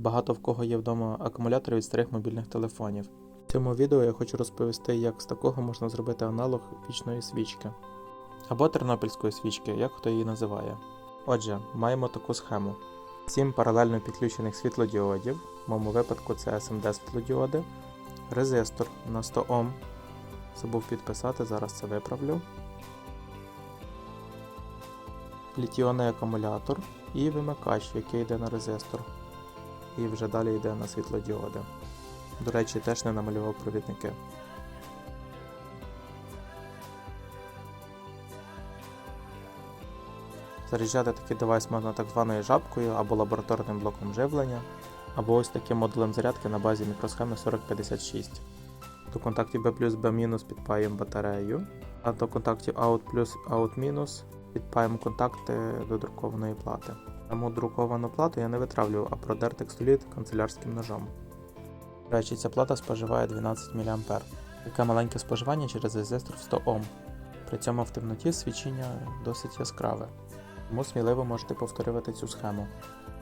Багато в кого є вдома акумулятори від старих мобільних телефонів. В цьому відео я хочу розповісти, як з такого можна зробити аналог вічної свічки або тернопільської свічки, як хто її називає. Отже, маємо таку схему: 7 паралельно підключених світлодіодів, в моєму випадку це SMD світлодіоди, резистор на 100 Ом. Забув підписати, зараз це виправлю. Літіонний акумулятор і вимикач, який йде на резистор. І вже далі йде на світлодіоди. До речі, теж не намалював провідники. Заряджати такий девайс можна так званою жабкою або лабораторним блоком живлення, або ось таким модулем зарядки на базі мікросхеми 4056. До контактів B B- підпаємо батарею, а до контактів Out Out- підпаємо контакти до друкованої плати. Саму друковану плату я не витравлю, а продер текстоліт канцелярським ножом. До речі, ця плата споживає 12 мА. Таке маленьке споживання через резистор в 100 Ом. При цьому в темноті свічення досить яскраве. Тому сміливо можете повторювати цю схему.